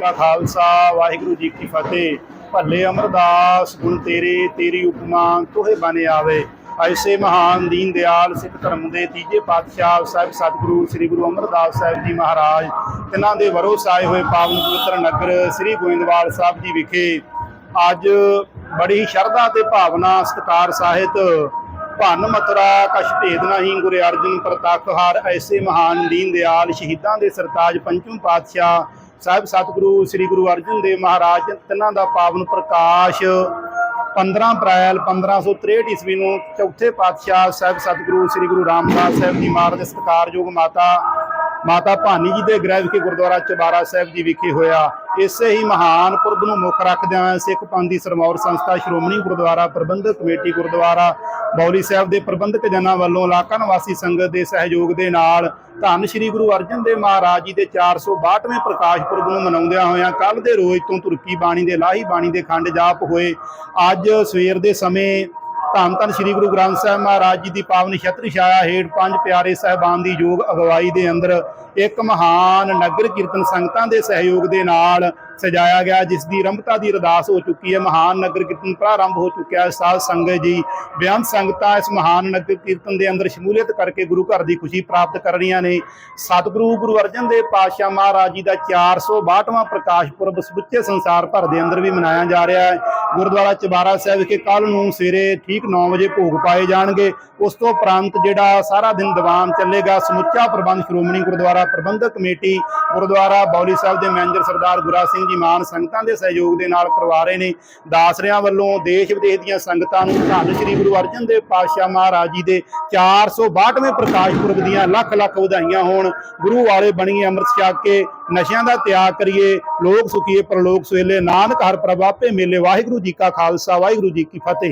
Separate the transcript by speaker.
Speaker 1: ਕਾ ਖਾਲਸਾ, ਵਾਹਿਗੁਰੂ ਜੀ ਕੀ ਫਤਿਹ। ਭੱਲੇ ਅਮਰਦਾਸ ਗੁਣ ਤੇਰੇ, ਤੇਰੀ ਉਪਮਾ, ਤੋਹੇ ਬਨ ਆਵੇ। ਐਸੇ ਮਹਾਨ ਦੀਨ ਦਿਆਲ ਸਿੱਖ ਧਰਮ ਦੇ ਤੀਜੇ ਪਾਤਸ਼ਾਹ ਸਾਹਿਬ ਸਤਿਗੁਰੂ, ਸ੍ਰੀ ਗੁਰੂ ਅਮਰਦਾਸ ਸਾਹਿਬ ਜੀ ਮਹਾਰਾਜ, ਤਿਨਾਂ ਦੇ ਵਰੋਸ ਆਏ ਹੋਏ ਪਾਵਨ ਪਵਿੱਤਰ ਨਗਰ ਸ੍ਰੀ ਗੋਇੰਦਵਾਲ ਸਾਹਿਬ ਜੀ ਵਿਖੇ। ਅੱਜ ਬੜੀ ਸ਼ਰਧਾ ਤੇ ਭਾਵਨਾ ਸਤਿਕਾਰ ਸਾਹਿਤ ਭੰਨ ਮਤਰਾ ਕਛ ਭੇਦ ਨਹੀਂ ਗੁਰੂ ਅਰਜਨ ਪ੍ਰਤੱਖ ਹਾਰ ਐਸੇ ਮਹਾਨ ਦੀਨ ਦਿਆਲ ਸ਼ਹੀਦਾਂ ਦੇ ਸਰਤਾਜ ਪੰਚਮ ਪਾਤਸ਼ਾਹ ਸਾਹਿਬ ਸਤਿਗੁਰੂ ਸ੍ਰੀ ਗੁਰੂ ਅਰਜਨ ਦੇਵ ਮਹਾਰਾਜ, ਤਿੰਨਾਂ ਦਾ ਪਾਵਨ ਪ੍ਰਕਾਸ਼ 15 ਅਪ੍ਰੈਲ 1563 ਈਸਵੀ ਨੂੰ ਚੌਥੇ ਪਾਤਸ਼ਾਹ ਸਾਹਿਬ ਸਤਿਗੁਰੂ ਸ੍ਰੀ ਗੁਰੂ ਰਾਮਦਾਸ ਸਾਹਿਬ ਜੀ ਮਹਾਰਾਜ ਦੇ ਸਤਿਕਾਰਯੋਗ ਮਾਤਾ ਮਾਤਾ ਭਾਨੀ ਜੀ ਦੇ ਗ੍ਰਹਿ ਵਿਖੇ ਗੁਰਦੁਆਰਾ ਚਬਾਰਾ ਸਾਹਿਬ ਜੀ ਵਿਖੇ ਹੋਇਆ। ਇਸੇ ਹੀ ਮਹਾਨ ਪੁਰਬ ਨੂੰ ਮੁੱਖ ਰੱਖਦਿਆਂ ਸਿੱਖ ਪੰਥ ਦੀ ਸਰਮੌਰ ਸੰਸਥਾ ਸ਼੍ਰੋਮਣੀ ਗੁਰਦੁਆਰਾ ਪ੍ਰਬੰਧਕ ਕਮੇਟੀ ਗੁਰਦੁਆਰਾ ਬੌਲੀ ਸਾਹਿਬ ਦੇ ਪ੍ਰਬੰਧਕ ਜਨਾਂ ਵੱਲੋਂ ਇਲਾਕਾ ਨਿਵਾਸੀ ਸੰਗਤ ਦੇ ਸਹਿਯੋਗ ਦੇ ਨਾਲ ਧੰਨ ਸ਼੍ਰੀ ਗੁਰੂ ਅਰਜਨ ਦੇਵ ਮਹਾਰਾਜ ਜੀ ਦੇ 462ਵੇਂ ਪ੍ਰਕਾਸ਼ ਪੁਰਬ ਨੂੰ ਮਨਾਉਂਦਿਆਂ ਹੋਇਆਂ ਕੱਲ ਦੇ ਰੋਜ਼ ਤੋਂ ਤੁਰਕੀ ਬਾਣੀ ਦੇ ਲਾਹੀ ਬਾਣੀ ਦੇ ਖੰਡ ਜਾਪ ਹੋਏ। ਅੱਜ ਸਵੇਰ ਦੇ ਸਮੇਂ ਧੰਨ ਧੰਨ ਸ੍ਰੀ ਗੁਰੂ ਗ੍ਰੰਥ ਸਾਹਿਬ ਮਹਾਰਾਜ ਜੀ ਦੀ ਪਾਵਨ ਛਤਰ ਛਾਇਆ ਹੇਠ ਪੰਜ ਪਿਆਰੇ ਸਾਹਿਬਾਨ ਦੀ ਯੋਗ ਅਗਵਾਈ ਦੇ ਅੰਦਰ ਇੱਕ ਮਹਾਨ ਨਗਰ ਕੀਰਤਨ ਸੰਗਤਾਂ ਦੇ ਸਹਿਯੋਗ ਦੇ ਨਾਲ ਸਜਾਇਆ ਗਿਆ, ਜਿਸ ਦੀ ਰੰਭਤਾ ਦੀ ਅਰਦਾਸ ਹੋ ਚੁੱਕੀ ਹੈ। ਮਹਾਨ ਨਗਰ ਕੀਰਤਨ ਪ੍ਰਾਰੰਭ ਹੋ ਚੁੱਕਿਆ ਹੈ। ਸਾਧ ਸੰਗਤ ਜੀ, ਬਿਆਨ ਸੰਗਤਾਂ ਇਸ ਮਹਾਨ ਨਗਰ ਕੀਰਤਨ ਦੇ ਅੰਦਰ ਸ਼ਮੂਲੀਅਤ ਕਰਕੇ ਗੁਰੂ ਘਰ ਦੀ ਖੁਸ਼ੀ ਪ੍ਰਾਪਤ ਕਰ ਰਹੀਆਂ ਨੇ। ਸਤਿਗੁਰੂ ਗੁਰੂ ਅਰਜਨ ਦੇਵ ਪਾਤਸ਼ਾਹ ਮਹਾਰਾਜ ਜੀ ਦਾ 462ਵਾਂ ਪ੍ਰਕਾਸ਼ ਪੁਰਬ ਸਮੁੱਚੇ ਸੰਸਾਰ ਭਰ ਦੇ ਅੰਦਰ ਵੀ ਮਨਾਇਆ ਜਾ ਰਿਹਾ ਹੈ। ਗੁਰਦੁਆਰਾ ਚਬਾਰਾ ਸਾਹਿਬ ਵਿਖੇ ਕੱਲ ਨੂੰ ਸਵੇਰੇ ਠੀਕ 9 ਵਜੇ ਭੋਗ ਪਾਏ ਜਾਣਗੇ। ਉਸ ਤੋਂ ਉਪਰੰਤ ਜਿਹੜਾ ਸਾਰਾ ਦਿਨ ਦੀਵਾਨ ਚੱਲੇਗਾ, ਸਮੁੱਚਾ ਪ੍ਰਬੰਧ ਸ਼੍ਰੋਮਣੀ ਗੁਰਦੁਆਰਾ ਪ੍ਰਬੰਧਕ ਕਮੇਟੀ, ਗੁਰਦੁਆਰਾ ਬੌਲੀ ਸਾਹਿਬ ਦੇ ਮੈਨੇਜਰ ਸਰਦਾਰ ਗੁਰਾ ਸਿੰਘ ਜੀ ਮਾਨ ਸੰਗਤਾਂ ਦੇ ਸਹਿਯੋਗ ਦੇ ਨਾਲ ਕਰਵਾ ਰਹੇ ਨੇ। ਦਾਸਰਿਆਂ ਵੱਲੋਂ ਦੇਸ਼ ਵਿਦੇਸ਼ ਦੀਆਂ ਸੰਗਤਾਂ ਨੂੰ ਧੰਨ ਸ੍ਰੀ ਗੁਰੂ ਅਰਜਨ ਦੇਵ ਪਾਤਸ਼ਾਹ ਮਹਾਰਾਜ ਜੀ ਦੇ 462ਵੇਂ ਪ੍ਰਕਾਸ਼ ਪੁਰਬ ਦੀਆਂ ਲੱਖ ਲੱਖ ਵਧਾਈਆਂ ਹੋਣ। ਗੁਰੂ ਵਾਲੇ ਬਣੀਏ ਅੰਮ੍ਰਿਤ ਛਕ ਕੇ ਨਸ਼ਿਆਂ ਦਾ ਤਿਆਗ ਕਰੀਏ, ਲੋਕ ਸੁਖੀਏ, ਪਰਲੋਕ ਸੁਹੇਲੇ। ਨਾਨਕ ਹਰ ਪ੍ਰਭਾਪੇ ਮੇਲੇ ਵਾਹਿਗੁਰੂ ਜੀ ਕਾ ਖਾਲਸਾ, ਵਾਹਿਗੁਰੂ ਜੀ ਕੀ ਫਤਿਹ।